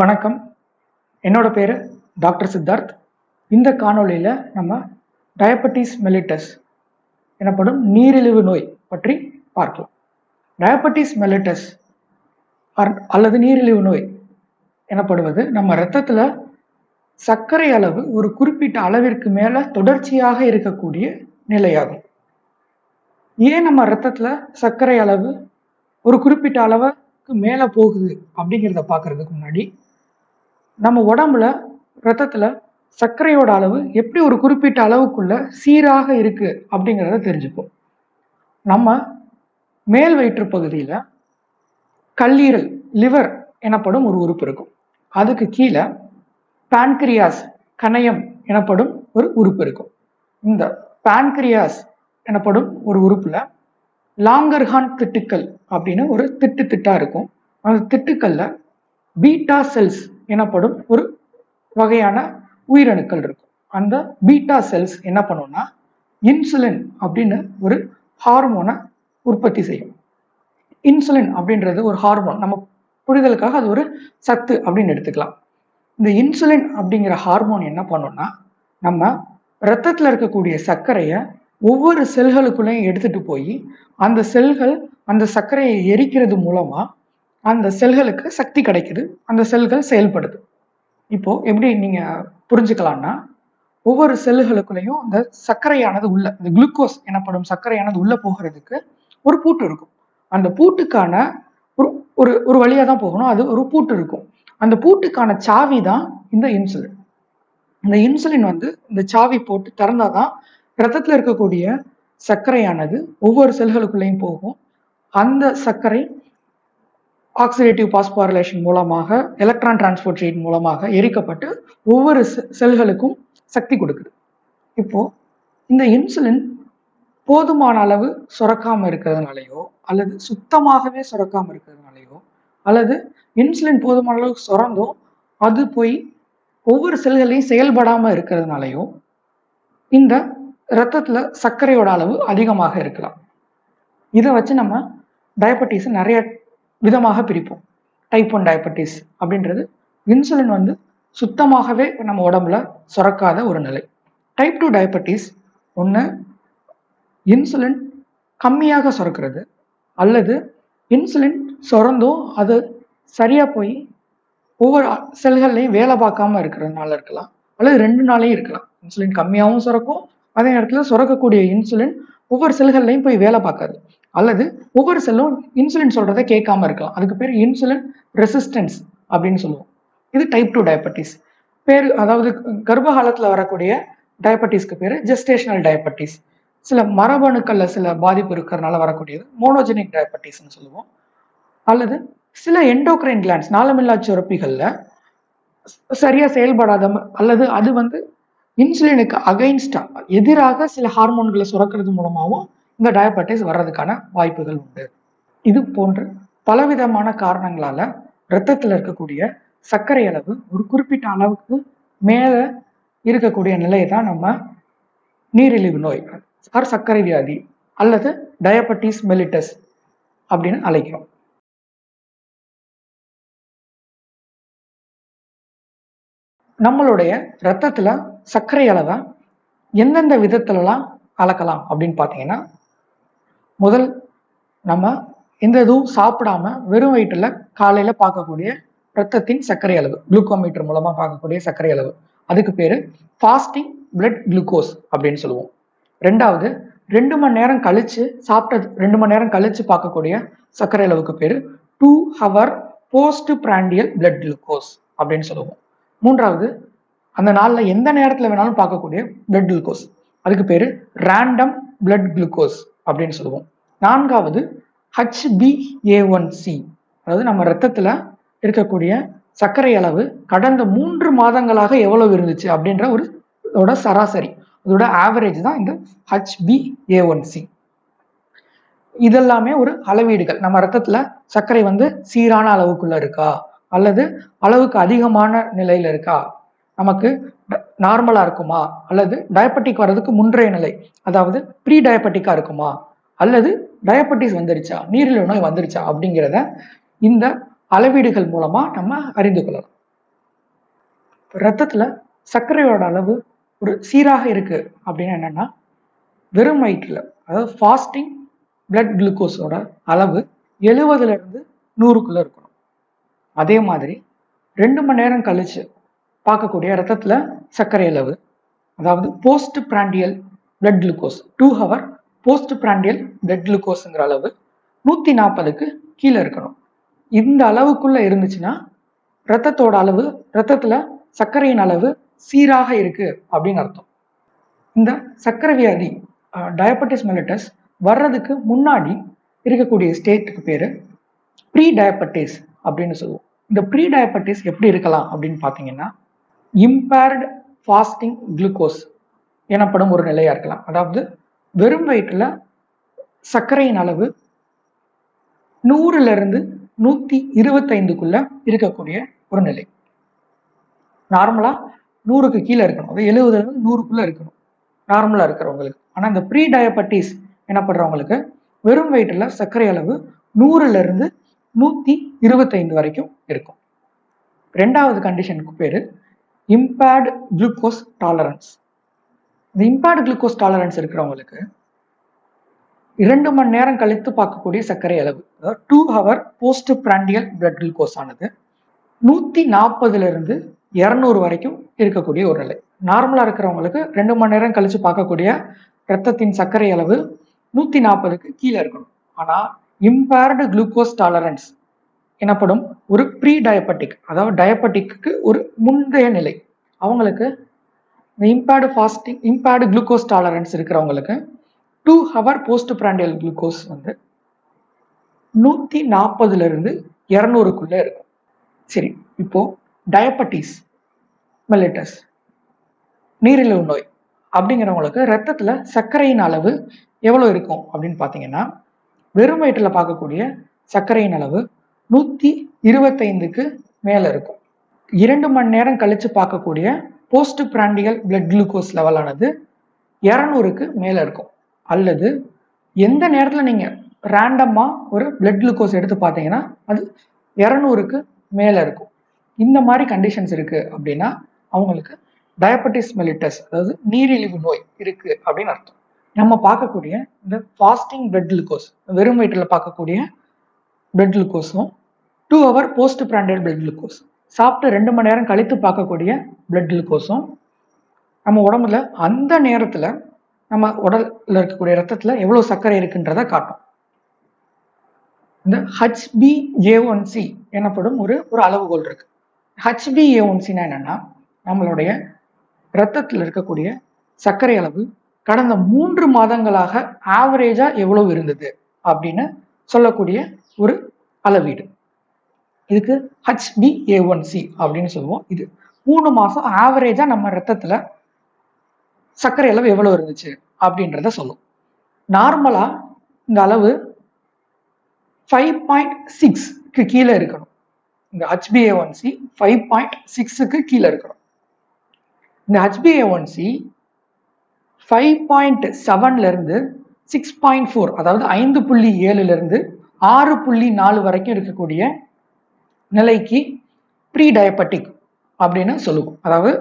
வணக்கம். என்னோட பேர் டாக்டர் சித்தார்த். இந்த காணொளியில் நம்ம டயபட்டிஸ் மெலிட்டஸ் எனப்படும் நீரிழிவு நோய் பற்றி பார்க்கலாம். டயபட்டிஸ் மெலிட்டஸ் அல்லது நீரிழிவு நோய் எனப்படுவது நம்ம ரத்தத்தில் சர்க்கரை அளவு ஒரு குறிப்பிட்ட அளவிற்கு மேலே தொடர்ச்சியாக இருக்கக்கூடிய நிலையாகும். ஏன் நம்ம ரத்தத்தில் சர்க்கரை அளவு ஒரு குறிப்பிட்ட அளவுக்கு மேலே போகுது அப்படிங்கிறத பார்க்கறதுக்கு முன்னாடி நம்ம உடம்புல ரத்தத்தில் சர்க்கரையோட அளவு எப்படி ஒரு குறிப்பிட்ட அளவுக்குள்ள சீராக இருக்கு அப்படிங்கிறத தெரிஞ்சுப்போம். நம்ம மேல் வயிற்று பகுதியில் கல்லீரல் லிவர் எனப்படும் ஒரு உறுப்பு இருக்கும். அதுக்கு கீழே பான்கிரியாஸ் கணையம் எனப்படும் ஒரு உறுப்பு இருக்கும். இந்த பான்கிரியாஸ் எனப்படும் ஒரு உறுப்பில் லாங்கர்ஹான் திட்டுக்கள் அப்படின்னு ஒரு திட்டு திட்டா இருக்கும். அந்த திட்டுக்கல்ல பீட்டா செல்ஸ் எனப்படும் ஒரு வகையான உயிரணுக்கள் இருக்கும். அந்த பீட்டா செல்ஸ் என்ன பண்ணும்னா இன்சுலின் அப்படின்னு ஒரு ஹார்மோனை உற்பத்தி செய்யும். இன்சுலின் அப்படின்றது ஒரு ஹார்மோன் நம்ம புரிதலுக்காக அது ஒரு சத்து அப்படின்னு எடுத்துக்கலாம். இந்த இன்சுலின் அப்படிங்கிற ஹார்மோன் என்ன பண்ணும்னா நம்ம ரத்தத்தில் இருக்கக்கூடிய சர்க்கரையை ஒவ்வொரு செல்களுக்குள்ளேயும் எடுத்துட்டு போய் அந்த செல்கள் அந்த சர்க்கரையை எரிக்கிறது மூலமாக அந்த செல்களுக்கு சக்தி கிடைக்குது. அந்த செல்கள் செயல்படுது. இப்போ எப்படி நீங்க புரிஞ்சுக்கலாம்னா ஒவ்வொரு செல்லுகளுக்குள்ளேயும் அந்த சர்க்கரையானது உள்ள இந்த குளுக்கோஸ் எனப்படும் சர்க்கரையானது உள்ள போகிறதுக்கு ஒரு பூட்டு இருக்கும். அந்த பூட்டுக்கான ஒரு ஒரு ஒரு வழியா தான் போகணும். அது ஒரு பூட்டு இருக்கும். அந்த பூட்டுக்கான சாவி தான் இந்த இன்சுலின். இந்த இன்சுலின் வந்து இந்த சாவி போட்டு திறந்தாதான் ரத்தத்தில் இருக்கக்கூடிய சர்க்கரையானது ஒவ்வொரு செல்களுக்குள்ளேயும் போகும். அந்த சர்க்கரை ஆக்சிடேட்டிவ் பாஸ்பாரிலேஷன் மூலமாக எலக்ட்ரான் டிரான்ஸ்போர்ட் ரேட் மூலமாக எரிக்கப்பட்டு ஒவ்வொரு செல்களுக்கும் சக்தி கொடுக்குது. இப்போ இந்த இன்சுலின் போதுமான அளவு சுரக்காம இருக்கிறதுனாலையோ அல்லது சுத்தமாகவே சுரக்காம இருக்கிறதுனாலையோ அல்லது இன்சுலின் போதுமான அளவு சுரந்தோ அது போய் ஒவ்வொரு செல்களையும் செயல்படாம இருக்கிறதுனாலையோ இந்த ரத்தத்துல சர்க்கரையோட அளவு அதிகமாக இருக்கலாம். இதை வச்சு நம்ம டயபெட்டிஸை நிறைய விதமாக பிரிப்போம். டைப் ஒன் டயபெட்டிஸ் அப்படின்றது இன்சுலின் வந்து சுத்தமாகவே நம்ம உடம்புல சுரக்காத ஒரு நிலை. டைப் டூ டயபெட்டிஸ் ஒன்று இன்சுலின் கம்மியாக சுரக்கிறது அல்லது இன்சுலின் சுரந்தும் அது சரியாக போய் ஒவ்வொரு செல்கள்லையும் வேலை பார்க்காம இருக்கிறதுனால இருக்கலாம். அல்லது ரெண்டு நாளையும் இருக்கலாம். இன்சுலின் கம்மியாகவும் சுரக்கும் அதே நேரத்தில் சுரக்கக்கூடிய இன்சுலின் ஒவ்வொரு செல்கள்லையும் போய் வேலை பார்க்காது. அல்லது ஒவ்வொரு செல்லும் இன்சுலின் சொல்றதை கேட்காம இருக்கலாம். அதுக்கு பேர் இன்சுலின் ரெசிஸ்டன்ஸ் அப்படின்னு சொல்லுவோம். இது டைப் டூ டயபட்டிஸ் பேர் அதாவது கர்ப்பகாலத்தில் வரக்கூடிய டயபட்டிஸ்க்கு பேர் ஜெஸ்டேஷனல் டயபட்டிஸ் சில மரபணுக்களில் சில பாதிப்பு இருக்கிறதுனால வரக்கூடியது மோனோஜெனிக் டயபட்டிஸ்னு சொல்லுவோம். அல்லது சில எண்டோக்ரைன் கிளான்ஸ் நாளமில்லா சுரப்பிகளில் சரியாக செயல்படாத அல்லது அது வந்து இன்சுலினுக்கு அகைன்ஸ்டா எதிராக சில ஹார்மோன்களை சுரக்கிறது மூலமாகவும் இந்த டயபெட்டிஸ் வர்றதுக்கான வாய்ப்புகள் உண்டு. இது போன்று பலவிதமான காரணங்களால ரத்தத்தில் இருக்கக்கூடிய சர்க்கரை அளவு ஒரு குறிப்பிட்ட அளவுக்கு மேலே இருக்கக்கூடிய நிலையை தான் நம்ம நீரிழிவு நோய் ஆர் சர்க்கரை வியாதி அல்லது டயபட்டிஸ் மெலிட்டஸ் அப்படின்னு அழைக்கிறோம். நம்மளுடைய ரத்தத்துல சர்க்கரை அளவை எந்தெந்த விதத்துலலாம் அளக்கலாம் அப்படின்னு பார்த்தீங்கன்னா முதல் நம்ம எந்த இதுவும் சாப்பிடாம வெறும் வயிற்றுல காலையில பார்க்கக்கூடிய ரத்தத்தின் சர்க்கரை அளவு குளுக்கோமீட்டர் மூலமா பார்க்கக்கூடிய சர்க்கரை அளவு. அதுக்கு பேரு ஃபாஸ்டிங் பிளட் குளுக்கோஸ் அப்படின்னு சொல்லுவோம். ரெண்டாவது ரெண்டு மணி நேரம் கழிச்சு சாப்பிட்டது ரெண்டு மணி நேரம் கழிச்சு பார்க்கக்கூடிய சர்க்கரை அளவுக்கு பேரு two hour post prandial blood glucose அப்படின்னு சொல்லுவோம். மூன்றாவது அந்த நாளில் எந்த நேரத்தில் வேணாலும் பார்க்கக்கூடிய பிளட் குளுக்கோஸ் அதுக்கு பேர் ரேண்டம் பிளட் குளுக்கோஸ் அப்படின்னு சொல்லுவோம். நான்காவது ஹச்பிஏ ஒன் சி அதாவது நம்ம ரத்தத்தில் இருக்கக்கூடிய சர்க்கரை அளவு கடந்த மூன்று மாதங்களாக எவ்வளவு இருந்துச்சு அப்படின்ற ஒரு இதோட சராசரி. அதோட ஆவரேஜ் தான் இந்த ஹச்பிஏ ஒன் சி இதெல்லாமே ஒரு அளவீடுகள். நம்ம ரத்தத்துல சர்க்கரை வந்து சீரான அளவுக்குள்ள இருக்கா? அல்லது அளவுக்கு அதிகமான நிலையில இருக்கா? நமக்கு நார்மலா இருக்குமா? அல்லது டயபெட்டிக் வர்றதுக்கு முன்றைய நிலை அதாவது ப்ரீ டயபெட்டிக்கா இருக்குமா? அல்லது டயபெட்டிஸ் வந்துருச்சா? நீரிழிவு நோய் வந்துருச்சா? அப்படிங்கிறத இந்த அளவீடுகள் மூலமா நம்ம அறிந்து கொள்ளலாம். ரத்தத்துல சர்க்கரையோட அளவு ஒரு சீராக இருக்கு அப்படின்னு என்னன்னா வெறும் வயிற்றுல அதாவது ஃபாஸ்டிங் பிளட் குளுக்கோஸோட அளவு எழுவதுல இருந்து நூறுக்குள்ள இருக்கணும். அதே மாதிரி ரெண்டு மணி நேரம் கழிச்சு பார்க்கக்கூடிய ரத்தத்தில் சர்க்கரை அளவு. அதாவது post prandial blood glucose two hour post prandial blood குளுக்கோஸுங்கிற அளவு நூற்றி நாற்பதுக்கு கீழே இருக்கணும். இந்த அளவுக்குள்ளே இருந்துச்சுன்னா ரத்தத்தோட அளவு ரத்தத்தில் சர்க்கரையின் அளவு சீராக இருக்கு அப்படின்னு அர்த்தம். இந்த சர்க்கரை வியாதி டயபட்டிஸ் மெலிட்டஸ் வர்றதுக்கு முன்னாடி இருக்கக்கூடிய ஸ்டேட்டுக்கு பேர் ப்ரீ டயபட்டிஸ் அப்படின்னு சொல்லுவோம். இந்த ப்ரீ டயபட்டிஸ் எப்படி இருக்கலாம் அப்படின்னு பார்த்தீங்கன்னா இம்பேர்டு ஃபாஸ்டிங் குளுக்கோஸ் எனப்படும் ஒரு நிலையாக இருக்கலாம். அதாவது வெறும் வயிற்றில் சர்க்கரையின் அளவு நூறுலேருந்து நூற்றி இருபத்தைந்துக்குள்ளே இருக்கக்கூடிய ஒரு நிலை. நார்மலாக நூறுக்கு கீழே இருக்கணும். அது எழுபதுலேருந்து நூறுக்குள்ளே இருக்கணும். நார்மலாக இருக்கிறவங்களுக்கு. ஆனால் இந்த ப்ரீ டயபட்டிஸ் எனப்படுறவங்களுக்கு வெறும் வயிற்றில் சர்க்கரை அளவு நூறுலேருந்து நூற்றி இருபத்தைந்து வரைக்கும் இருக்கும். ரெண்டாவது கண்டிஷனுக்கு பேர் இம்பேர்டு குளுக்கோஸ் டாலரன்ஸ் இந்த இம்பேர்டு குளுக்கோஸ் டாலரன்ஸ் இருக்கிறவங்களுக்கு இரண்டு மணி நேரம் கழித்து பார்க்கக்கூடிய சர்க்கரை அளவு அதாவது two hour post prandial blood glucose ஆனது நூற்றி நாற்பதுலேருந்து இரநூறு வரைக்கும் இருக்கக்கூடிய ஒரு நிலை. நார்மலாக இருக்கிறவங்களுக்கு ரெண்டு மணி நேரம் கழித்து பார்க்கக்கூடிய ரத்தத்தின் சர்க்கரை அளவு நூற்றி நாற்பதுக்கு கீழே இருக்கணும். ஆனால் இம்பேர்டு குளுக்கோஸ் டாலரன்ஸ் எனப்படும் ஒரு ப்ரீ டயபட்டிக் அதாவது டயபட்டிக்கு ஒரு முந்தைய நிலை. அவங்களுக்கு இந்த impaired fasting impaired glucose tolerance இருக்கிறவங்களுக்கு two hour post prandial glucose வந்து நூற்றி நாற்பதுலேருந்து இரநூறுக்குள்ளே இருக்கும். சரி இப்போ டயபட்டிஸ் மெலிட்டஸ் நீரிழிவு நோய் அப்படிங்கிறவங்களுக்கு ரத்தத்தில் சர்க்கரையின் அளவு எவ்வளோ இருக்கும் அப்படின்னு பார்த்தீங்கன்னா வெறும் வயிற்றில் பார்க்கக்கூடிய சர்க்கரையின் அளவு நூற்றி இருபத்தைந்துக்கு மேலே இருக்கும். இரண்டு மணி நேரம் கழித்து பார்க்கக்கூடிய போஸ்ட் பிராண்டியல் பிளட் குளுக்கோஸ் லெவலானது இரநூறுக்கு மேலே இருக்கும். அல்லது எந்த நேரத்தில் நீங்கள் ரேண்டமாக ஒரு பிளட் குளுக்கோஸ் எடுத்து பார்த்தீங்கன்னா அது இரநூறுக்கு மேலே இருக்கும். இந்த மாதிரி கண்டிஷன்ஸ் இருக்குது அப்படின்னா அவங்களுக்கு டயபெட்டிஸ் மெலிட்டஸ் அதாவது நீரிழிவு நோய் இருக்குது அப்படின்னு அர்த்தம். நம்ம பார்க்கக்கூடிய இந்த ஃபாஸ்டிங் பிளட் குளுக்கோஸ் வெறும் வயிற்றில் பார்க்கக்கூடிய blood குளுக்கோஸும் two hour post prandial blood glucose சாப்பிட்டு ரெண்டு மணி நேரம் கழித்து பார்க்கக்கூடிய பிளட் குளுக்கோஸும் நம்ம உடம்புல அந்த நேரத்தில் நம்ம உடலில் இருக்கக்கூடிய ரத்தத்தில் எவ்வளோ சர்க்கரை இருக்குன்றத காட்டும். இந்த ஹச்பி ஏ ஒன் சி எனப்படும் ஒரு ஒரு அளவுகோல் இருக்கு. ஹச்பி ஏ ஒன் சினா என்னன்னா நம்மளுடைய ரத்தத்தில் இருக்கக்கூடிய சர்க்கரை அளவு கடந்த மூன்று மாதங்களாக ஆவரேஜா எவ்வளவு இருந்தது அப்படின்னு சொல்லக்கூடிய ஒரு அளவீடு. இதுக்கு ஹச்பி ஏ ஒன் சி அப்படின்னு சொல்லுவோம். இது மூணு மாசம் ஆவரேஜா நம்ம ரத்தத்துல சர்க்கரை அளவு எவ்வளவு இருந்துச்சு அப்படின்றத சொல்லும். நார்மலா இந்த அளவு ஃபைவ் பாயிண்ட் சிக்ஸ்க்கு கீழே இருக்கணும். இந்த HbA one C five point சிக்ஸுக்கு கீழே இருக்கணும். இந்த HbA one C five point செவன்ல இருந்து சிக்ஸ் பாயிண்ட் ஃபோர் அதாவது ஐந்து புள்ளி ஏழுல இருந்து ஆறு புள்ளி நாலு வரைக்கும் இருக்கக்கூடிய நிலைக்கு ப்ரீ டயபெட்டிக் அப்படின்னு சொல்லுவோம். அதாவது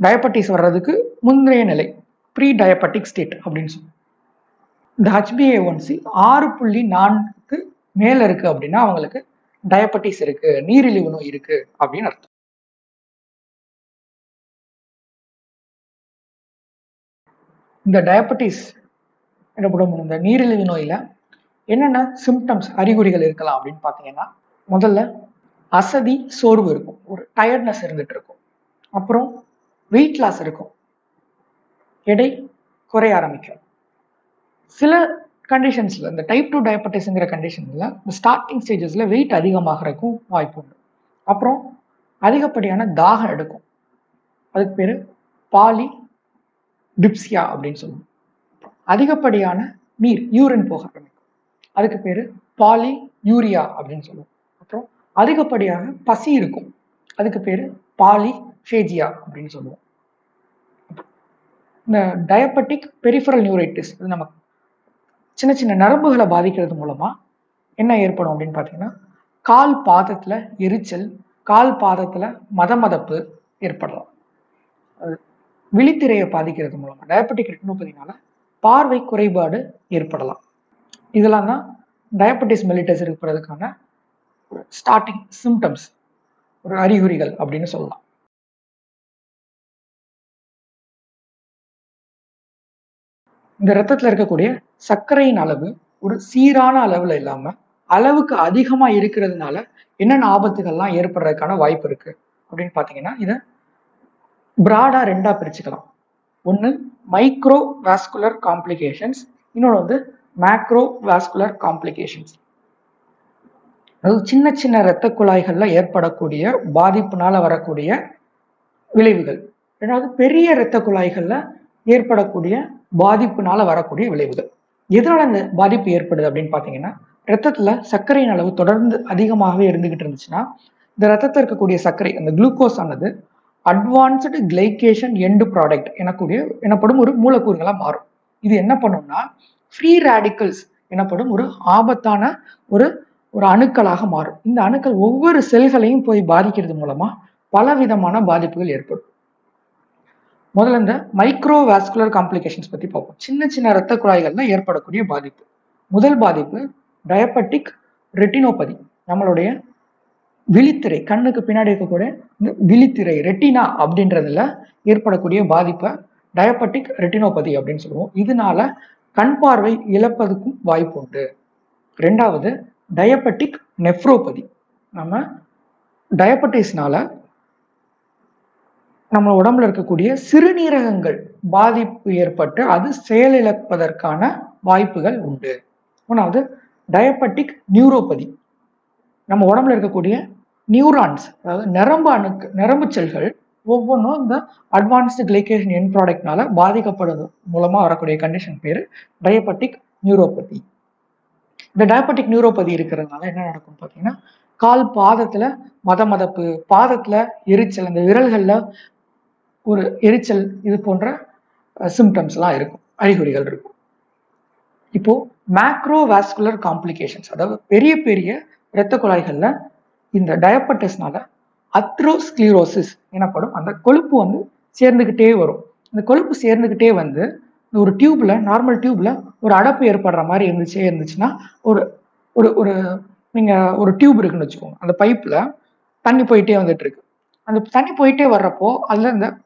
டயபெட்டிஸ் வர்றதுக்கு முந்தைய நிலை ப்ரீ டயபெட்டிக் ஸ்டேட் அப்படின்னு சொல்லுவோம். இந்த ஹச்பிஏ ஒன் சி ஆறு புள்ளி நான்கு மேல இருக்கு அப்படின்னா அவங்களுக்கு டயபெட்டிஸ் இருக்கு நீரிழிவு நோய் இருக்கு அப்படின்னு அர்த்தம். இந்த டயபெட்டிஸ் எனப்படும் இந்த நீரிழிவு நோயில் என்னென்ன சிம்டம்ஸ் அறிகுறிகள் இருக்கலாம் அப்படின்னு பார்த்தீங்கன்னா முதல்ல அசதி சோர்வு இருக்கும். ஒரு டயர்ட்னஸ் இருந்துட்டு இருக்கும். அப்புறம் வெயிட் லாஸ் இருக்கும். எடை குறைய ஆரம்பிக்கும். சில கண்டிஷன்ஸ்ல இந்த டைப் டூ டயபட்டிஸ்ங்கிற கண்டிஷன்ல இந்த ஸ்டார்டிங் ஸ்டேஜஸ்ல வெயிட் அதிகமாகறதுக்கும் வாய்ப்பு உண்டு. அப்புறம் அதிகப்படியான தாகம் எடுக்கும். அதுக்கு பேரு பாலி டிப்சியா அப்படின்னு சொல்லுவோம். அதிகப்படியான நீர் யூரின் போக ஆரம்பிக்கும். அதுக்கு பேரு பாலி யூரியா அப்படின்னு சொல்லுவோம். அப்புறம் அதிகப்படியாக பசி இருக்கும். அதுக்கு பேர் பாலி ஃபேஜியா அப்படின்னு சொல்லுவோம். இந்த டயபெட்டிக் பெரிஃபரல் நியூரைட்டிஸ் இது நம்ம சின்ன சின்ன நரம்புகளை பாதிக்கிறது மூலமா என்ன ஏற்படும் அப்படின்னு பார்த்தீங்கன்னா கால் பாதத்துல எரிச்சல் கால் பாதத்துல மதமதப்பு ஏற்படலாம். விழித்திரையை பாதிக்கிறது மூலமா டயபெட்டிக் ரெட்டினோபதினால பார்வை குறைபாடு ஏற்படலாம். இதெல்லாம் தான் டயபெட்டிஸ் மெலிட்டஸ் இருக்கிறதுக்கான ஸ்டார்டிங் சிம்டம்ஸ் ஒரு அறிகுறிகள் அப்படின்னு சொல்லலாம். இந்த ரத்தத்துல இருக்கக்கூடிய சர்க்கரையின் அளவு ஒரு சீரான அளவில் இல்லாம அளவுக்கு அதிகமா இருக்கிறதுனால என்னென்ன ஆபத்துகள்லாம் ஏற்படுறதுக்கான வாய்ப்பு இருக்கு அப்படின்னு பார்த்தீங்கன்னா இதை பிராடா ரெண்டா பிரிச்சுக்கலாம். ஒன்று மைக்ரோ வாஸ்குலர் காம்ப்ளிகேஷன்ஸ் இன்னொன்று வந்து மேக்ரோ வாஸ்குலர் காம்ப்ளிகேஷன்ஸ் அதாவது சின்ன சின்ன இரத்த குழாய்களில் ஏற்படக்கூடிய பாதிப்புனால வரக்கூடிய விளைவுகள். ரெண்டாவது பெரிய இரத்த குழாய்களில் ஏற்படக்கூடிய பாதிப்புனால வரக்கூடிய விளைவுகள். எதனால இந்த பாதிப்பு ஏற்படுது அப்படின்னு பார்த்தீங்கன்னா ரத்தத்துல சர்க்கரையின் அளவு தொடர்ந்து அதிகமாகவே இருந்துகிட்டு இருந்துச்சுன்னா இந்த ரத்தத்தில் இருக்கக்கூடிய சர்க்கரை அந்த குளுக்கோஸ் ஆனது அட்வான்ஸ்டு கிளைகேஷன் எண்டு ப்ராடக்ட் எனக்கூடிய எனப்படும் ஒரு மூலக்கூறுகளாக மாறும். இது என்ன பண்ணும்னா ஃப்ரீ ரேடிக்கல்ஸ் எனப்படும் ஒரு ஆபத்தான ஒரு ஒரு அணுக்களாக மாறும். இந்த அணுக்கள் ஒவ்வொரு செல்களையும் போய் பாதிக்கிறது மூலமா பலவிதமான பாதிப்புகள் ஏற்படும். முதல்ல இந்த மைக்ரோவாஸ்குலர் காம்ப்ளிகேஷன்ஸ் பத்தி பார்ப்போம். சின்ன சின்ன ரத்த குழாய்கள்ல ஏற்படக்கூடிய பாதிப்பு. முதல் பாதிப்பு டயபட்டிக் ரெட்டினோபதி நம்மளுடைய விழித்திரை கண்ணுக்கு பின்னாடி இருக்கக்கூடிய இந்த விழித்திரை ரெட்டினா அப்படின்றதுல ஏற்படக்கூடிய பாதிப்பை டயபட்டிக் ரெட்டினோபதி அப்படின்னு சொல்லுவோம். இதனால கண் பார்வை இழப்பதுக்கும் வாய்ப்பு உண்டு. ரெண்டாவது டயபெட்டிக் நெஃப்ரோபதி நம்ம டயபட்டிஸ்னால நம்ம உடம்புல இருக்கக்கூடிய சிறுநீரகங்கள் பாதிப்பு ஏற்பட்டு அது செயலிழப்பதற்கான வாய்ப்புகள் உண்டு. மூணாவது டயபட்டிக் நியூரோபதி நம்ம உடம்புல இருக்கக்கூடிய நியூரான்ஸ் அதாவது நரம்பு அணுக்கு நரம்பு செல்கள் ஒவ்வொன்றும் இந்த அட்வான்ஸ்டு கிளைகேஷன் என் ப்ராடக்ட்னால பாதிக்கப்படுறது மூலமாக வரக்கூடிய கண்டிஷன் பேர் டயபட்டிக் நியூரோபதி இந்த டயபெட்டிக் நியூரோபதி இருக்கிறதுனால என்ன நடக்கும் பார்த்தீங்கன்னா கால் பாதத்துல மத மதப்பு பாதத்துல எரிச்சல் அந்த விரல்கள்ல ஒரு எரிச்சல் இது போன்ற சிம்டம்ஸ் எல்லாம் இருக்கும் அறிகுறிகள் இருக்கும். இப்போ மேக்ரோ வேஸ்குலர் காம்ப்ளிகேஷன்ஸ் அதாவது பெரிய பெரிய இரத்த குழாய்கள்ல இந்த டயபட்டிஸ்னால அத்ரோஸ்க்ளீரோசிஸ் எனப்படும் அந்த கொழுப்பு வந்து சேர்ந்துக்கிட்டே வரும். இந்த கொழுப்பு சேர்ந்துக்கிட்டே வந்து ஒரு டியூப்ல நார்மல் டியூப்ல ஒரு அடப்பு ஏற்படுற மாதிரி இருந்துச்சே இருந்துச்சுன்னா ஒரு ஒரு ஒரு நீங்க ஒரு டியூப் இருக்குன்னு வச்சுக்கோங்க. அந்த பைப்ல தண்ணி போயிட்டே வந்துட்டு இருக்கு. அந்த தண்ணி போயிட்டே வர்றப்போ அதுல இந்த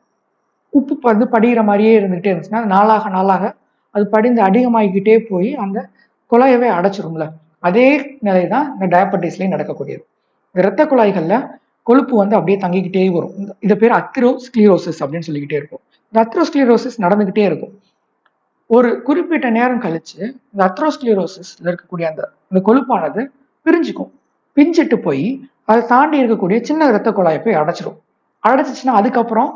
உப்பு வந்து படிகிற மாதிரியே இருந்துகிட்டே இருந்துச்சுன்னா அது நாளாக நாளாக அது படிந்து அதிகமாகிக்கிட்டே போய் அந்த குழாயவே அடைச்சிரும்ல. அதே நிலை தான் இந்த டயபெட்டிஸ்லேயும் நடக்கக்கூடியது. இந்த இரத்த குழாய்களில் கொழுப்பு வந்து அப்படியே தங்கிக்கிட்டே வரும். இந்த- இது பேர் அத்ரோஸ்க்ளீரோசிஸ் அப்படின்னு சொல்லிக்கிட்டே இருக்கும். இந்த அத்ரோஸ்க்ளீரோசிஸ் நடந்துக்கிட்டே இருக்கும். ஒரு குறிப்பிட்ட நேரம் கழிச்சு இந்த அத்ரோஸ்க்ளீரோசிஸ்ல இருக்கக்கூடிய அந்த இந்த கொழுப்பானது பிரிஞ்சுக்கும். பிஞ்சிட்டு போய் அதை தாண்டி இருக்கக்கூடிய சின்ன இரத்த குழாயை போய் அடைச்சிடும் அடைச்சிச்சுன்னா அதுக்கப்புறம்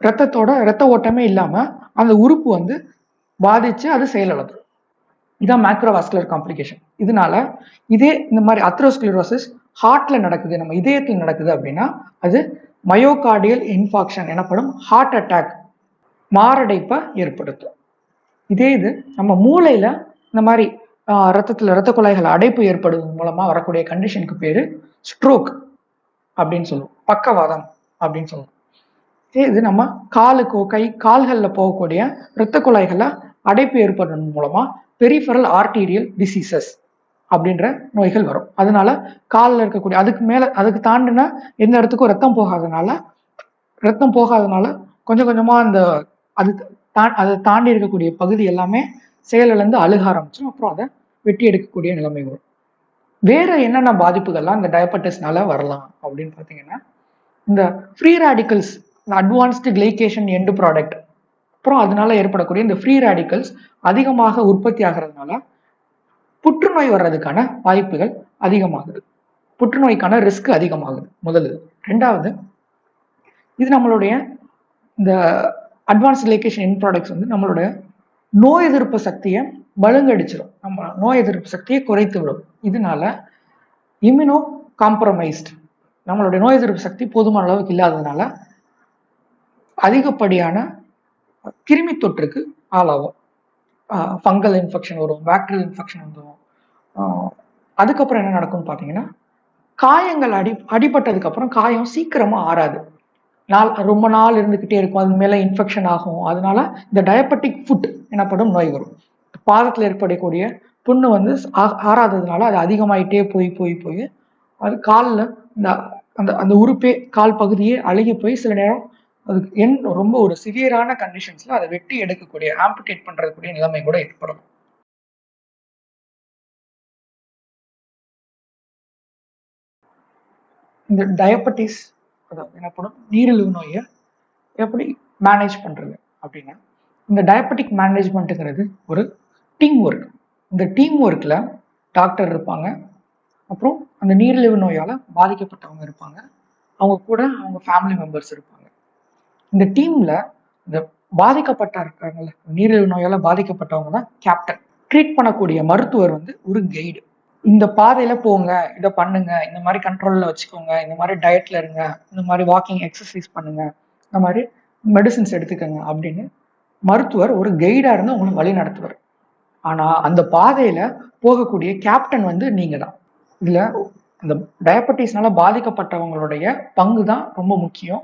ரத்தத்தோட ரத்த ஓட்டமே இல்லாம அந்த உறுப்பு வந்து பாதிச்சு அது செயலிழந்துடும் இதான் மேக்ரோவாஸ்குலர் காம்ப்ளிகேஷன் இதனால இதே இந்த மாதிரி அத்ரோஸ்கிளரோசிஸ் ஹார்ட்ல நடக்குது நம்ம இதயத்தில் நடக்குது அப்படின்னா அது மயோகார்டியல் இன்ஃபாக்ஷன் எனப்படும் ஹார்ட் அட்டாக் மாரடைப்பை ஏற்படுத்தும். இதே இது நம்ம மூளையில இந்த மாதிரி ரத்தத்தில் ரத்தத்துல ரத்த குழாய்கள் அடைப்பு ஏற்படுவதன் மூலமா வரக்கூடிய கண்டிஷனுக்கு பேரு ஸ்ட்ரோக் அப்படின்னு சொல்லுவோம். பக்கவாதம் அப்படின்னு சொல்லுவோம். இதே இது நம்ம காலுக்கோ கை கால்களில் போகக்கூடிய இரத்த குழாய்கள்ல அடைப்பு ஏற்படுவதன் மூலமா பெரிஃபரல் ஆர்டீரியல் டிசீசஸ் அப்படின்ற நோய்கள் வரும். அதனால காலில் இருக்கக்கூடிய அதுக்கு மேல அதுக்கு தாண்டினா எந்த இடத்துக்கும் ரத்தம் போகாதனால ரத்தம் போகாதனால கொஞ்சம் கொஞ்சமா அந்த அது தா அதை தாண்டி இருக்கக்கூடிய பகுதி எல்லாமே செயலிழந்து அழுக ஆரம்பிச்சிடும் அப்புறம் அதை வெட்டி எடுக்கக்கூடிய நிலைமை வரும். வேற என்னென்ன பாதிப்புகள்லாம் இந்த டயபட்டிஸ்னால வரலாம் அப்படின்னு பார்த்தீங்கன்னா இந்த ஃப்ரீ ரேடிக்கல்ஸ் இந்த அட்வான்ஸ்டு கிளைகேஷன் எண்டு ப்ராடக்ட் அப்புறம் அதனால ஏற்படக்கூடிய இந்த ஃப்ரீ ரேடிக்கல்ஸ் அதிகமாக உற்பத்தி ஆகிறதுனால புற்றுநோய் வர்றதுக்கான வாய்ப்புகள் அதிகமாகுது. புற்றுநோய்க்கான ரிஸ்க் அதிகமாகுது முதல் ரெண்டாவது இது நம்மளுடைய இந்த அட்வான்ஸ் கிளைகேஷன் இன் ப்ராடக்ட்ஸ் வந்து நம்மளுடைய நோய் எதிர்ப்பு சக்தியை பலுங்கடிச்சிடும் நம்ம நோய் எதிர்ப்பு சக்தியை குறைத்து விடும். இதனால இம்யூனோ காம்ப்ரமைஸ்டு நம்மளுடைய நோய் எதிர்ப்பு சக்தி போதுமான அளவுக்கு இல்லாததுனால அதிகப்படியான கிருமி தொற்றுக்கு ஆளாகும். ஃபங்கல் இன்ஃபெக்ஷன் வரும் பேக்டீரியல் இன்ஃபெக்ஷன் வந்துடும் ஆஹ் அதுக்கப்புறம் என்ன நடக்கும்னு பார்த்தீங்கன்னா காயங்கள் அடி அடிபட்டதுக்கு அப்புறம் காயம் சீக்கிரமா ஆறாது. நாள் ரொம்ப நாள் இருந்துக்கிட்டே இருக்கும். அது மேலே இன்ஃபெக்ஷன் ஆகும். அதனால இந்த டயபெட்டிக் ஃபுட் எனப்படும் நோய் வரும். பாதத்தில் ஏற்படக்கூடிய புண்ணு வந்து ஆ- ஆறாததுனால அது அதிகமாயிட்டே போய் போய் போய் அது காலில் இந்த அந்த அந்த உறுப்பே கால் பகுதியே அழுகி போய் சில நேரம் அதுக்கு என் ரொம்ப ஒரு சிவியரான கண்டிஷன்ஸில் அதை வெட்டி எடுக்கக்கூடிய ஆம்புடேட் பண்ணுறதுக்கூடிய நிலைமை கூட ஏற்படும். இந்த டயபட்டிஸ் அதாவது எனப்படும் நீரிழிவு நோயை எப்படி மேனேஜ் பண்ணுறது அப்படின்னா இந்த டயபெட்டிக் மேனேஜ்மெண்ட்டுங்கிறது ஒரு டீம் ஒர்க் இந்த டீம் ஒர்க்கில் டாக்டர் இருப்பாங்க. அப்புறம் அந்த நீரிழிவு நோயால் பாதிக்கப்பட்டவங்க இருப்பாங்க. அவங்க கூட அவங்க ஃபேமிலி மெம்பர்ஸ் இருப்பாங்க. இந்த டீமில் இந்த பாதிக்கப்பட்ட இருக்காங்கல்ல நீரிழிவு நோயால் பாதிக்கப்பட்டவங்க தான் கேப்டன் ட்ரீட் பண்ணக்கூடிய மருத்துவர் வந்து ஒரு கைடு இந்த பாதையில போங்க இதை பண்ணுங்க இந்த மாதிரி கண்ட்ரோல்ல வச்சுக்கோங்க இந்த மாதிரி டயட்ல இருங்க இந்த மாதிரி வாக்கிங் எக்ஸசைஸ் பண்ணுங்க இந்த மாதிரி மெடிசின்ஸ் எடுத்துக்கோங்க அப்படின்னு மருத்துவர் ஒரு கைடா இருந்து உங்களை வழி நடத்துவார். ஆனா அந்த பாதையில போகக்கூடிய கேப்டன் வந்து நீங்க தான் இதுல இந்த டயபெட்டிஸ்னால பாதிக்கப்பட்டவங்களுடைய பங்கு தான் ரொம்ப முக்கியம்.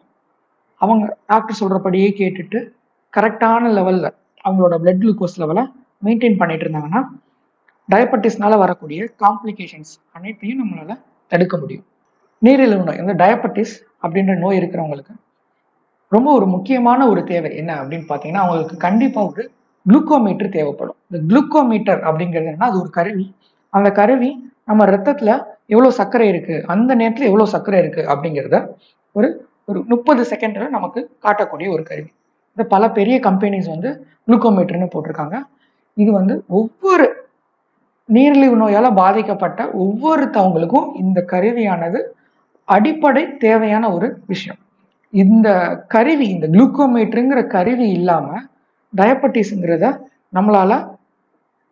அவங்க டாக்டர் சொல்றபடியே கேட்டுட்டு கரெக்டான லெவல்ல அவங்களோட பிளட் குளுக்கோஸ் லெவலை மெயின்டைன் பண்ணிட்டு இருந்தாங்கன்னா டயபட்டிஸ்னால வரக்கூடிய காம்ப்ளிகேஷன்ஸ் அனைத்தையும் நம்மளால தடுக்க முடியும். நீரிழிவு நோய் இந்த டயபட்டிஸ் அப்படின்ற நோய் இருக்கிறவங்களுக்கு ரொம்ப ஒரு முக்கியமான ஒரு தேவை என்ன அப்படின்னு பார்த்தீங்கன்னா அவங்களுக்கு கண்டிப்பா ஒரு குளுக்கோமீட்டர் தேவைப்படும். இந்த குளுக்கோமீட்டர் அப்படிங்கிறது என்னன்னா அது ஒரு கருவி. அந்த கருவி நம்ம ரத்தத்துல எவ்வளவு சர்க்கரை இருக்கு அந்த நேரத்துல எவ்வளவு சர்க்கரை இருக்கு அப்படிங்கிறத ஒரு ஒரு முப்பது செகண்ட்ல நமக்கு காட்டக்கூடிய ஒரு கருவி. இந்த பல பெரிய கம்பெனிஸ் வந்து குளுக்கோமீட்டர்னு போட்டிருக்காங்க. இது வந்து ஒவ்வொரு நீரிழிவு நோயால் பாதிக்கப்பட்ட ஒவ்வொருத்தவங்களுக்கும் இந்த கருவியானது அடிப்படை தேவையான ஒரு விஷயம். இந்த கருவி இந்த குளுக்கோமீட்டருங்கிற கருவி இல்லாமல் டயபட்டிஸுங்கிறத நம்மளால்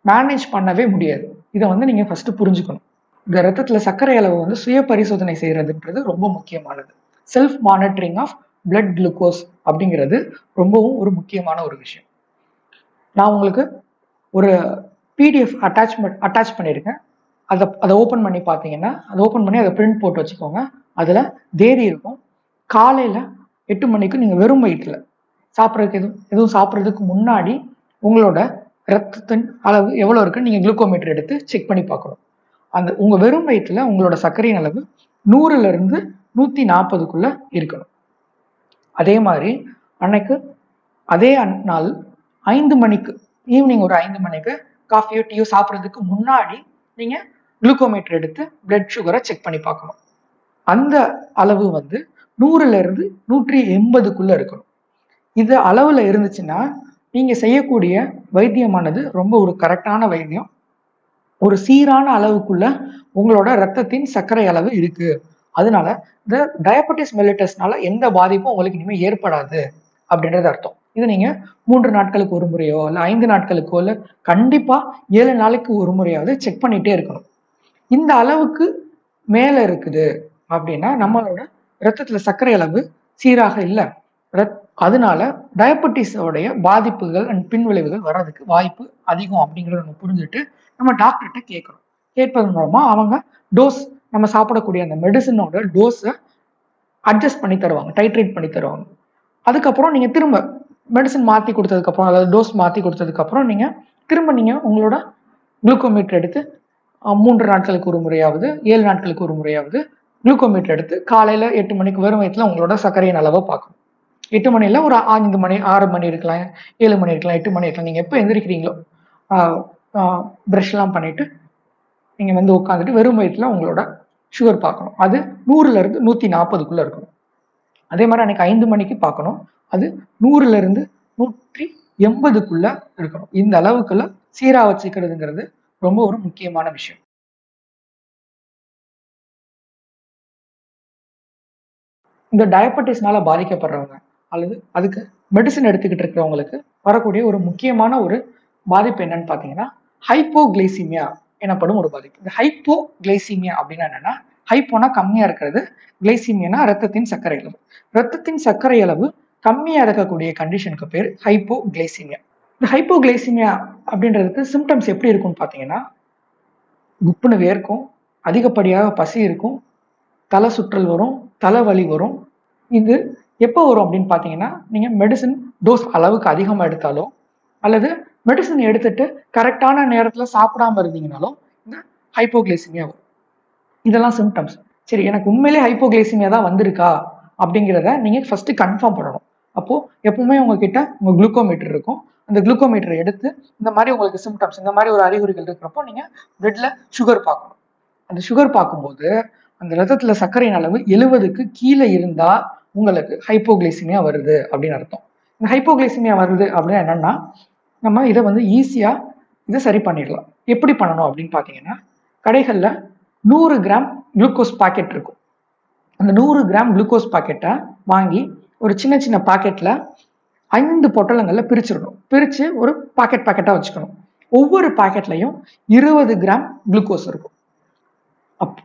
மேனேஜ் பண்ணவே முடியாது. இதை வந்து நீங்கள் ஃபஸ்ட்டு புரிஞ்சுக்கணும். இந்த ரத்தத்தில் சர்க்கரை அளவு வந்து சுய பரிசோதனை செய்கிறதுன்றது ரொம்ப முக்கியமானது. Self monitoring of blood glucose அப்படிங்கிறது ரொம்பவும் ஒரு முக்கியமான ஒரு விஷயம். நான் உங்களுக்கு ஒரு பிடிஎஃப் அட்டாச்மெண்ட் அட்டாச் பண்ணியிருக்கேன். அதை அதை ஓப்பன் பண்ணி பார்த்தீங்கன்னா அதை ஓப்பன் பண்ணி அதை பிரிண்ட் போட்டு வச்சுக்கோங்க. அதில் தேதி இருக்கும். காலையில் எட்டு மணிக்கு நீங்கள் வெறும் வயிற்றில் சாப்பிட்றதுக்கு எதுவும் எதுவும் சாப்பிட்றதுக்கு முன்னாடி உங்களோட ரத்தத்தின் அளவு எவ்வளோ இருக்குன்னு நீங்கள் குளுக்கோமீட்டர் எடுத்து செக் பண்ணி பார்க்கணும். அந்த உங்கள் வெறும் வயிற்றில் உங்களோட சர்க்கரையின் அளவு நூறுலேருந்து நூற்றி நாற்பதுக்குள்ளே இருக்கணும். அதே மாதிரி அன்னைக்கு அதே நாள் ஐந்து மணிக்கு ஈவினிங் ஒரு ஐந்து மணிக்கு காஃபியோ டீயோ சாப்பிட்றதுக்கு முன்னாடி நீங்கள் குளுக்கோமீட்டர் எடுத்து பிளட் சுகரை செக் பண்ணி பார்க்கணும். அந்த அளவு வந்து நூறுலேருந்து நூற்றி எண்பதுக்குள்ளே இருக்கணும். இது அளவில் இருந்துச்சுன்னா நீங்கள் செய்யக்கூடிய வைத்தியமானது ரொம்ப ஒரு கரெக்டான வைத்தியம். ஒரு சீரான அளவுக்குள்ள உங்களோட ரத்தத்தின் சர்க்கரை அளவு இருக்கு. அதனால இந்த டயபெட்டிஸ் மெலிட்டஸ்னால எந்த பாதிப்பும் உங்களுக்கு இனிமேல் ஏற்படாது அப்படின்றது அர்த்தம். இது நீங்க மூன்று நாட்களுக்கு ஒரு முறையோ இல்லை ஐந்து நாட்களுக்கோ இல்லை கண்டிப்பா ஏழு நாளைக்கு ஒரு முறையாவது செக் பண்ணிட்டே இருக்கணும். இந்த அளவுக்கு மேல இருக்குது அப்படின்னா நம்மளோட ரத்தத்துல சர்க்கரை அளவு சீராக இல்லை. ரத் அதனால டயபெட்டிஸோடைய பாதிப்புகள் அண்ட் பின்விளைவுகள் வர்றதுக்கு வாய்ப்பு அதிகம் அப்படிங்கிறத நம்ம புரிஞ்சுட்டு நம்ம டாக்டர்கிட்ட கேட்கணும். கேட்பதன் மூலமா அவங்க டோஸ் நம்ம சாப்பிடக்கூடிய அந்த மெடிசனோட டோஸை அட்ஜஸ்ட் பண்ணி தருவாங்க டைட்ரேட் பண்ணி தருவாங்க. அதுக்கப்புறம் நீங்க திரும்ப மெடிசன் மாற்றி கொடுத்ததுக்கப்புறம் அதாவது டோஸ் மாற்றி கொடுத்ததுக்கப்புறம் நீங்கள் திரும்ப நீங்கள் உங்களோட குளுக்கோமீட்டர் எடுத்து மூன்று நாட்களுக்கு ஒரு முறையாவது ஏழு நாட்களுக்கு ஒரு முறையாவது குளுக்கோமீட்டர் எடுத்து காலையில் எட்டு மணிக்கு வெறும் வயத்தில் உங்களோட சர்க்கரையின் அளவை பார்க்கணும். எட்டு மணியில் ஒரு ஐந்து மணி ஆறு மணி இருக்கலாம் ஏழு மணி இருக்கலாம் எட்டு மணி இருக்கலாம். நீங்கள் எப்போ எந்திரிக்கிறீங்களோ ப்ரஷ்லாம் பண்ணிவிட்டு நீங்கள் வந்து உட்காந்துட்டு வெறும் வயிற்றுல உங்களோட சுகர் பார்க்கணும். அது நூறுலேருந்து நூற்றி நாற்பதுக்குள்ளே இருக்கணும். அதே மாதிரி அன்னைக்கு ஐந்து மணிக்கு பார்க்கணும். அது நூறுல இருந்து நூற்றி எண்பதுக்குள்ள இருக்கணும். இந்த அளவுக்குள்ள சீரா வச்சுக்கிறதுங்கிறது ரொம்ப ஒரு முக்கியமான விஷயம். இந்த டயபட்டிஸ்னால பாதிக்கப்படுறவங்க அல்லது அதுக்கு மெடிசன் எடுத்துக்கிட்டு இருக்கிறவங்களுக்கு வரக்கூடிய ஒரு முக்கியமான ஒரு பாதிப்பு என்னன்னு பார்த்தீங்கன்னா ஹைப்போகிளைசிமியா எனப்படும் ஒரு பாதிப்பு. இந்த ஹைப்போ கிளைசிமியா அப்படின்னா என்னன்னா ஹைப்போனா கம்மியா இருக்கிறது கிளைசிமியானா ரத்தத்தின் சர்க்கரை அளவு. ரத்தத்தின் சர்க்கரை அளவு கம்மியாக இருக்கக்கூடிய கண்டிஷனுக்கு பேர் ஹைப்போகிளைசிமியா இந்த ஹைப்போகிளைசிமியா அப்படின்றதுக்கு சிம்டம்ஸ் எப்படி இருக்கும்னு பார்த்தீங்கன்னா குப்புன்னு வேர்க்கும் அதிகப்படியாக பசி இருக்கும் தலை சுற்றல் வரும் தலைவலி வரும். இது எப்போ வரும் அப்படின்னு பார்த்தீங்கன்னா நீங்கள் மெடிசன் டோஸ் அளவுக்கு அதிகமாக எடுத்தாலோ அல்லது மெடிசன் எடுத்துட்டு கரெக்டான நேரத்தில் சாப்பிடாம இருந்தீங்கனாலும் இந்த ஹைப்போகிளைசிமியா வரும். இதெல்லாம் சிம்டம்ஸ் சரி எனக்கு உண்மையிலே ஹைப்போகிளைசிமியா தான் வந்திருக்கா? அப்படிங்கிறத நீங்கள் ஃபஸ்ட்டு கன்ஃபார்ம் பண்ணணும். அப்போது எப்பவுமே உங்ககிட்ட உங்கள் குளுக்கோமீட்டர் இருக்கும். அந்த குளுக்கோமீட்டரை எடுத்து இந்த மாதிரி உங்களுக்கு சிம்டம்ஸ் இந்த மாதிரி ஒரு அறிகுறிகள் இருக்கிறப்போ நீங்கள் பிளட்ல சுகர் பார்க்கணும். அந்த சுகர் பார்க்கும்போது அந்த ரத்தத்தில் சர்க்கரையின் அளவு எழுவதுக்கு கீழே இருந்தால் உங்களுக்கு ஹைப்போகிளைசிமியா வருது அப்படின்னு அர்த்தம். இந்த ஹைப்போகிளைசிமியா வருது அப்படின்னா என்னன்னா நம்ம இதை வந்து ஈஸியாக இதை சரி பண்ணிடலாம். எப்படி பண்ணணும் அப்படின்னு பார்த்தீங்கன்னா கடைகளில் நூறு கிராம் குளுக்கோஸ் பாக்கெட் இருக்கும். அந்த நூறு கிராம் குளுக்கோஸ் பாக்கெட்டை வாங்கி ஒரு சின்ன சின்ன பாக்கெட்டில் ஐந்து பொட்டலங்களில் பிரிச்சிடணும். பிரித்து ஒரு பாக்கெட் பாக்கெட்டாக வச்சுக்கணும். ஒவ்வொரு பாக்கெட்லையும் இருபது கிராம் குளுக்கோஸ் இருக்கும். அப்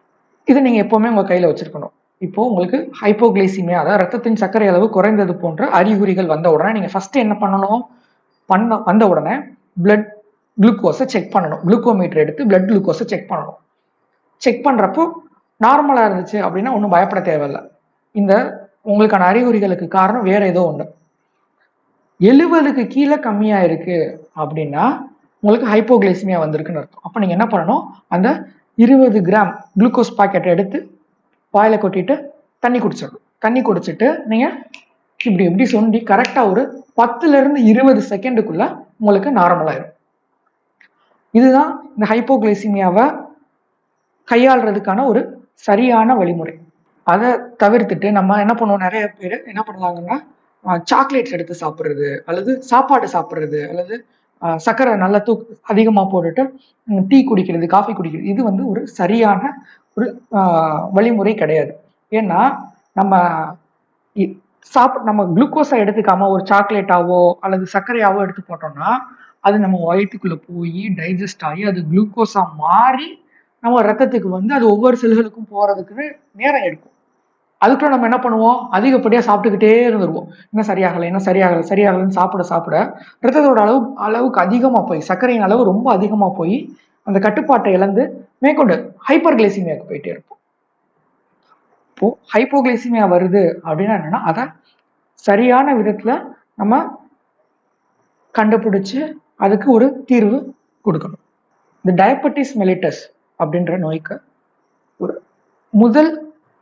இதை நீங்கள் எப்போவுமே உங்கள் கையில் வச்சுருக்கணும். இப்போது உங்களுக்கு ஹைப்போகிளைசிமியா அதாவது ரத்தத்தின் சர்க்கரை அளவு குறைந்தது போன்ற அறிகுறிகள் வந்த உடனே நீங்கள் ஃபஸ்ட்டு என்ன பண்ணணும்? பண்ண வந்த உடனே பிளட் குளுக்கோஸை செக் பண்ணணும். குளுக்கோமீட்டர் எடுத்து பிளட் குளுக்கோஸை செக் பண்ணணும். செக் பண்ணுறப்போ நார்மலாக இருந்துச்சு அப்படின்னா ஒன்றும் பயப்பட தேவையில்லை. இந்த உங்களுக்கான அறிகுறிகளுக்கு காரணம் வேற ஏதோ ஒன்று எழுபதுக்கு கீழே கம்மியாக இருக்கு அப்படின்னா உங்களுக்கு ஹைப்போகிளைசிமியா வந்திருக்குன்னு அர்த்தம். அப்போ நீங்கள் என்ன பண்ணணும்? அந்த இருபது கிராம் குளுக்கோஸ் பாக்கெட் எடுத்து வாயில கொட்டிட்டு தண்ணி குடிச்சிடணும். தண்ணி குடிச்சிட்டு நீங்கள் இப்படி இப்படி சுண்டி கரெக்டாக ஒரு பத்துலேருந்து இருபது செகண்டுக்குள்ள உங்களுக்கு நார்மல் இதுதான் இந்த ஹைப்போகிளைசிமியாவை கையாளுறதுக்கான ஒரு சரியான வழிமுறை. அதை தவிர்த்துட்டு நம்ம என்ன பண்ணுவோம்? நிறைய பேர் என்ன பண்ணுவாங்கன்னா சாக்லேட்ஸ் எடுத்து சாப்பிட்றது அல்லது சாப்பாடு சாப்பிட்றது அல்லது சர்க்கரை நல்லா தூக்கு அதிகமாக போட்டுட்டு டீ குடிக்கிறது காஃபி குடிக்கிறது. இது வந்து ஒரு சரியான ஒரு வழிமுறை கிடையாது. ஏன்னா நம்ம இ- சாப் நம்ம குளுக்கோஸை எடுத்துக்காம ஒரு சாக்லேட்டாவோ அல்லது சர்க்கரையாவோ எடுத்து போட்டோம்னா அது நம்ம வயிற்றுக்குள்ளே போய் டைஜஸ்ட் ஆகி அது குளுக்கோஸாக மாறி நம்ம ரத்தத்துக்கு வந்து அது ஒவ்வொரு செல்களுக்கும் போகிறதுக்குன்னு நேரம் எடுக்கும். அதுக்குள்ள நம்ம என்ன பண்ணுவோம்? அதிகப்படியாக சாப்பிட்டுக்கிட்டே இருந்துருவோம். என்ன சரியாகலை என்ன சரியாகலை சரியாகலைன்னு சாப்பிட சாப்பிட ரத்தத்தோட அளவு அளவுக்கு அதிகமாக போய் சர்க்கரையின் அளவு ரொம்ப அதிகமாக போய் அந்த கட்டுப்பாட்டை இழந்து மேற்கொண்டு ஹைப்பர் கிளைசிமியாவுக்கு போயிட்டே இருப்போம். இப்போ ஹைப்போகிளைசிமியா வருது அப்படின்னா என்னன்னா அதை சரியான விதத்துல நம்ம கண்டுபிடிச்சு அதுக்கு ஒரு தீர்வு கொடுக்கணும். இந்த டயபெட்டிஸ் மெலிட்டஸ் அப்படின்ற நோய்க்கு ஒரு முதல்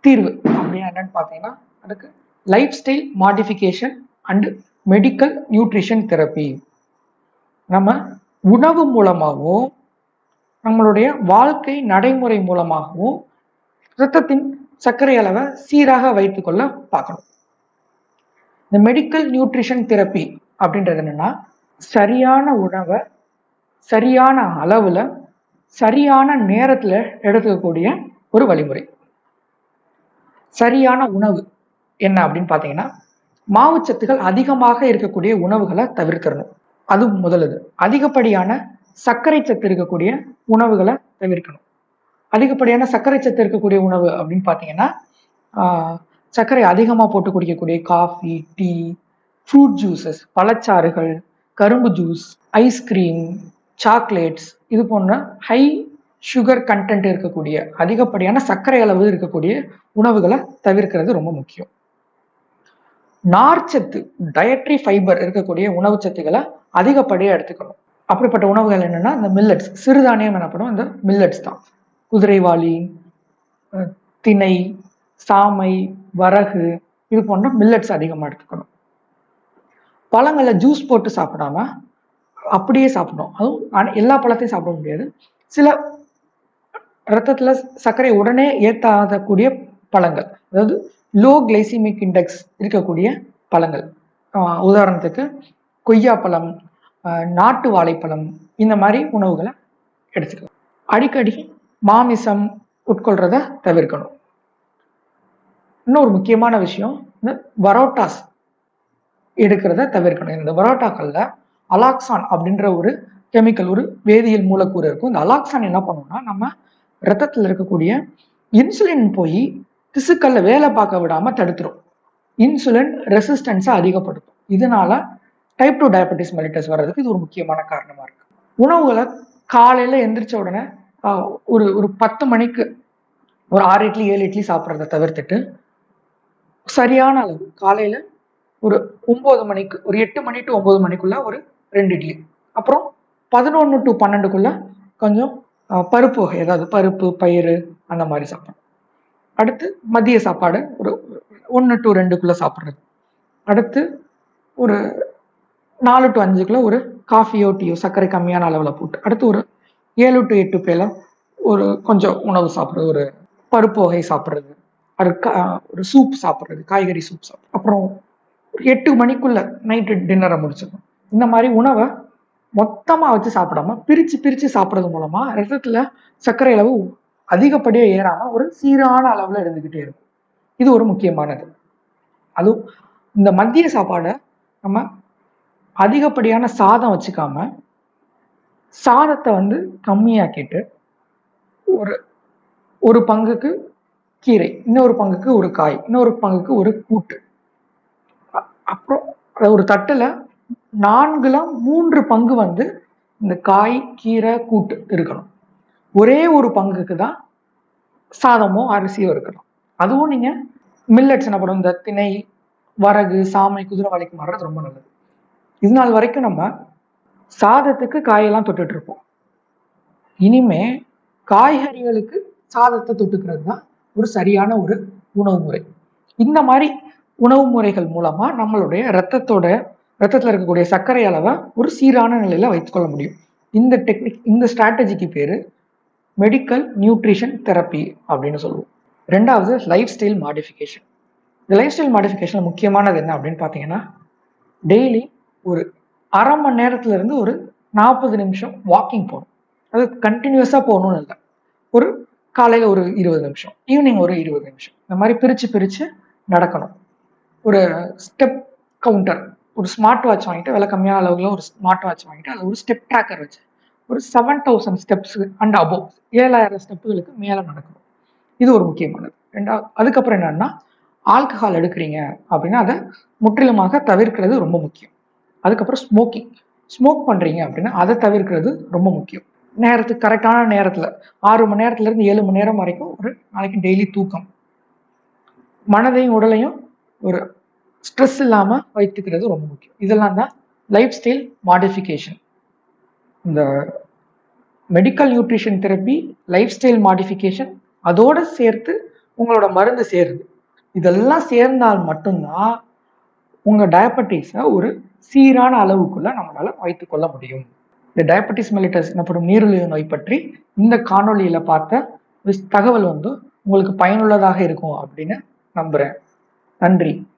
தீர்வு அப்படின்னு என்னன்னு பார்த்தீங்கன்னா அதுக்கு life style modification and medical nutrition therapy நம்ம உணவு மூலமாகவும் நம்மளுடைய வாழ்க்கை நடைமுறை மூலமாகவும் இரத்தத்தின் சர்க்கரை அளவை சீராக வைத்துக்கொள்ள பார்க்கணும். இந்த மெடிக்கல் நியூட்ரிஷன் தெரப்பி அப்படின்றது என்னன்னா சரியான உணவை சரியான அளவுல சரியான நேரத்தில் எடுத்துக்கக்கூடிய ஒரு வழிமுறை. சரியான உணவு என்ன அப்படின்னு பார்த்தீங்கன்னா மாவுச்சத்துக்கள் அதிகமாக இருக்கக்கூடிய உணவுகளை தவிர்க்கணும் அது முதலது. அதிகப்படியான சர்க்கரை சத்து இருக்கக்கூடிய உணவுகளை தவிர்க்கணும். அதிகப்படியான சர்க்கரை சத்து இருக்கக்கூடிய உணவு அப்படின்னு பார்த்தீங்கன்னா சர்க்கரை அதிகமாக போட்டு குடிக்கக்கூடிய காஃபி டீ ஃப்ரூட் ஜூஸஸ் பழச்சாறுகள் கரும்பு ஜூஸ் ஐஸ்கிரீம் சாக்லேட்ஸ் இது போன்ற ஹை சுகர் கண்டென்ட் இருக்கக்கூடிய அதிகப்படியான சர்க்கரை அளவு இருக்கக்கூடிய உணவுகளை தவிர்க்கிறது ரொம்ப முக்கியம். நார்ச்சத்து டயட்ரி ஃபைபர் இருக்கக்கூடிய உணவு சத்துக்களை அதிகப்படியாக எடுத்துக்கணும். அப்படிப்பட்ட உணவுகள் என்னன்னா இந்த மில்லட்ஸ் சிறுதானியம் எனப்படும் இந்த மில்லட்ஸ் தான். குதிரைவாளி திணை சாமை வரகு இது போன்ற மில்லட்ஸ் அதிகமாக எடுத்துக்கணும். பழங்களை ஜூஸ் போட்டு சாப்பிடாம அப்படியே சாப்பிடணும். அதுவும் எல்லா பழத்தையும் சாப்பிட முடியாது. சில ரத்தத்தில் சர்க்கரை உடனே ஏற்றாதக்கூடிய பழங்கள் அதாவது லோ கிளைசிமிக் இண்டெக்ஸ் இருக்கக்கூடிய பழங்கள். உதாரணத்துக்கு கொய்யாப்பழம் நாட்டு வாழைப்பழம் இந்த மாதிரி உணவுகளை எடுத்துக்கலாம். அடிக்கடி மாமிசம் உட்கொள்றத தவிர்க்கணும். இன்னொரு முக்கியமான விஷயம் இந்த பரோட்டாஸ் எடுக்கிறத தவிர்க்கணும். இந்த பரோட்டாக்களில் அலாக்சான் அப்படின்ற ஒரு கெமிக்கல் ஒரு வேதியியல் மூலக்கூறு இருக்கும். இந்த அலாக்சான் என்ன பண்ணும்னா நம்ம ரத்தத்தில் இருக்கக்கூடிய இன்சுலின் போய் திசுக்கல்ல வேலை பார்க்க விடாம தடுத்துரும். இன்சுலின் ரெசிஸ்டன்ஸை அதிகப்படுத்தும். இதனால டைப் டூ டயபெட்டிஸ் மெலிட்டஸ் வர்றதுக்கு இது ஒரு முக்கியமான காரணமா இருக்கு. உணவுகளை காலையில எந்திரிச்ச உடனே ஒரு ஒரு பத்து மணிக்கு ஒரு ஆறு இட்லி ஏழு இட்லி சாப்பிட்றத தவிர்த்துட்டு சரியான அளவு காலையில ஒரு ஒன்பது மணிக்கு ஒரு எட்டு மணி டு ஒன்பது மணிக்குள்ள ஒரு ரெண்டு இட்லி. அப்புறம் பதினொன்று டு பன்னெண்டுக்குள்ள கொஞ்சம் பருப்பு வகை ஏதாவது பருப்பு பயிறு அந்த மாதிரி சாப்பிடணும். அடுத்து மதிய சாப்பாடு ஒரு ஒன்று டு ரெண்டுக்குள்ளே சாப்பிட்றது. அடுத்து ஒரு நாலு டு அஞ்சுக்குள்ள ஒரு காஃபியோ டீயோ சர்க்கரை கம்மியான அளவில் போட்டு அடுத்து ஒரு ஏழு டு எட்டு பேல ஒரு கொஞ்சம் உணவு சாப்பிட்றது ஒரு பருப்பு வகை சாப்பிட்றது அது ஒரு சூப் சாப்பிட்றது காய்கறி சூப் சாப்பிட்றது. அப்புறம் ஒரு எட்டு மணிக்குள்ளே நைட்டு டின்னரை முடிச்சிடணும். இந்த மாதிரி உணவை மொத்தமாக வச்சு சாப்பிடாம பிரித்து பிரித்து சாப்பிட்றது மூலமாக ரத்தத்தில் சர்க்கரை அளவு அதிகப்படியாக ஏறாமல் ஒரு சீரான அளவில் இருந்துக்கிட்டே இருக்கும். இது ஒரு முக்கியமானது. அதுவும் இந்த மதிய சாப்பாடை நம்ம அதிகப்படியான சாதம் வச்சுக்காம சாதத்தை வந்து கம்மியாக்கிட்டு ஒரு ஒரு பங்குக்கு கீரை இன்னொரு பங்குக்கு ஒரு காய் இன்னொரு பங்குக்கு ஒரு கூட்டு. அப்புறம் ஒரு தட்டில் நான்குல மூன்று பங்கு வந்து இந்த காய் கீரை கூட்டு இருக்கணும். ஒரே ஒரு பங்குக்கு தான் சாதமோ அரிசியோ இருக்கணும். அதுவும் நீங்க மில்லட்ஸ் எனப்படும் இந்த திணை வரகு சாமை குதிரைவாளிக்கு மாறுறது ரொம்ப நல்லது. இது நாள் வரைக்கும் நம்ம சாதத்துக்கு காயெல்லாம் தொட்டுட்டு இருப்போம். இனிமே காய்கறிகளுக்கு சாதத்தை தொட்டுக்கிறது தான் ஒரு சரியான ஒரு உணவு முறை. இந்த மாதிரி உணவு முறைகள் மூலமா நம்மளுடைய ரத்தத்தோட ரத்தத்தில் இருக்கக்கூடிய சர்க்கரை அளவை ஒரு சீரான நிலையில் வைத்துக்கொள்ள முடியும். இந்த டெக்னிக் இந்த ஸ்ட்ராட்டஜிக்கு பேர் மெடிக்கல் நியூட்ரிஷன் தெரப்பி அப்படின்னு சொல்லுவோம். ரெண்டாவது லைஃப் ஸ்டைல் மாடிஃபிகேஷன் இந்த லைஃப் ஸ்டைல் மாடிஃபிகேஷன் முக்கியமானது என்ன அப்படின்னு பார்த்தீங்கன்னா டெய்லி ஒரு அரை மணி நேரத்துலேருந்து ஒரு நாற்பது நிமிஷம் வாக்கிங் போகணும். அது கண்டினியூஸாக போகணும்னு இல்லை. ஒரு காலையில் ஒரு இருபது நிமிஷம் ஈவினிங் ஒரு இருபது நிமிஷம். இந்த மாதிரி பிரித்து பிரித்து நடக்கணும். ஒரு ஸ்டெப் கவுண்டர் ஒரு ஸ்மார்ட் வாட்ச் வாங்கிட்டு விலை கம்மியான அளவுல ஒரு ஸ்மார்ட் வாட்ச் வாங்கிட்டு அதில் ஒரு ஸ்டெப் ட்ராக்கர் வச்சு ஒரு seven thousand steps and above ஏழாயிரம் ஸ்டெப்புகளுக்கு மேலே நடக்கணும் இது ஒரு முக்கியமானது. ரெண்டாவது அதுக்கப்புறம் என்னன்னா ஆல்கஹால் எடுக்கிறீங்க அப்படின்னா அதை முற்றிலுமாக தவிர்க்கிறது ரொம்ப முக்கியம். அதுக்கப்புறம் ஸ்மோக்கிங் ஸ்மோக் பண்ணுறீங்க அப்படின்னா அதை தவிர்க்கிறது ரொம்ப முக்கியம். நேரத்துக்கு கரெக்டான நேரத்தில் ஆறு மணி நேரத்துலேருந்து ஏழு மணி நேரம் வரைக்கும் ஒரு நாளைக்கு டெய்லி தூக்கம். மனதையும் உடலையும் ஒரு ஸ்ட்ரெஸ் இல்லாமல் வைத்துக்கிறது ரொம்ப முக்கியம். இதெல்லாம் தான் லைஃப் ஸ்டைல் மாடிஃபிகேஷன் இந்த medical nutrition therapy life style modification அதோடு சேர்த்து உங்களோட மருந்து சேருது. இதெல்லாம் சேர்ந்தால் மட்டும்தான் உங்கள் டயபெட்டிஸை ஒரு சீரான அளவுக்குள்ளே நம்மளால் வைத்துக்கொள்ள முடியும். இந்த டயபெட்டிஸ் மெலிட்டஸ் எனப்படும் நீரிழிவு நோய் பற்றி இந்த காணொலியில் பார்த்த விஸ்- தகவல் வந்து உங்களுக்கு பயனுள்ளதாக இருக்கும் அப்படின்னு நம்புகிறேன் நன்றி.